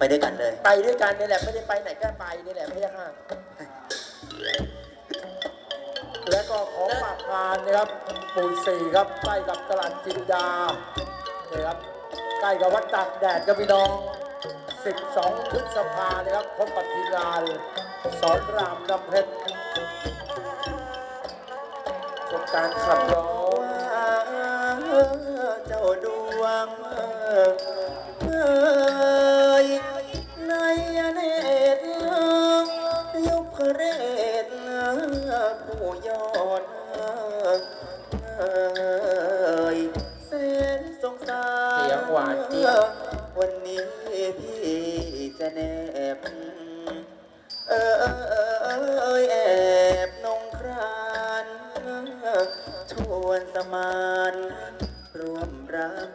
ไปด้วยกันเลย ไปด้วยกันนี่แหละไม่ได้ไปไหนก็ไปนี่แหละไม่ใช่ค่ะและก็ของฝากงานนะครับหมู่สี่ครับใกล้กับตลาดจินดานี่ครับใกล้กับวัดตากแดดครับพี่น้อง 12 พฤษภานะครับพบกับทีมงานสอนรามน้ำเพชรชมการขับร้องเจ้าดวง ยอดเอ้ยแสนสงสารเสียงหวานเจี๊ยบ วันนี้พี่จะแนบ เออเออเออเอยแอบนงครานชวนสมานรวมรัก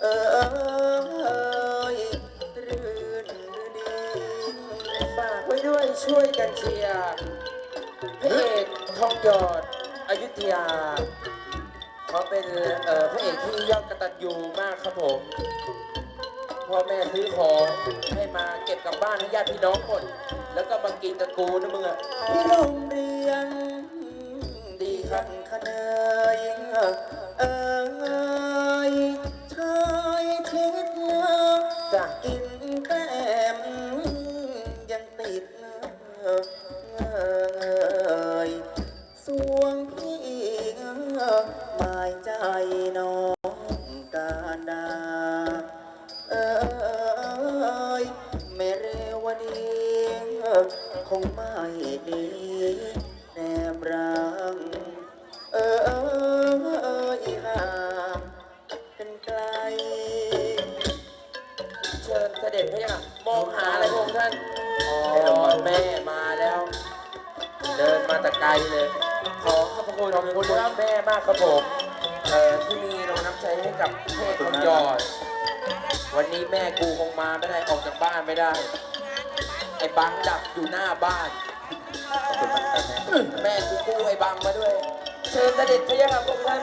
เออเออเอยรื่นดีฝากไว้ด้วยช่วยกันเชียร์ พระเอกทองหยอดอยุธยา เขาเป็นเอ่อพระเอกที่ยอดกระตันยูมากครับผมพ่อแม่ซื้อของให้มาเก็บกลับบ้านให้ญาติพี่น้องหมดแล้วก็มากินกับกูนะมึงอะที่โรงเรียนดีครับคะเนย น้องการดาเอยแม่เรวดีคงไม่ดีแนบรังเออห่างเป็นไกล เชิญเสด็จพระยามองหาอะไรพระองค์ท่านอ๋อแม่มาแล้ว เดินมาแต่ไกลเลย ขอขอบพระคุณขอบคุณแม่มากครับผม เอ่อที่มีรางน้ำใจให้กับเพศทองหยอด วันนี้แม่กูคงมาไม่ได้ออกจากบ้านไม่ได้ ไอ้บังดับอยู่หน้าบ้าน ขอบคุณมากครับแม่ แม่กูกู้ไอ้บังมาด้วย เชิญเสด็จพระยาค่ะพระองค์ท่าน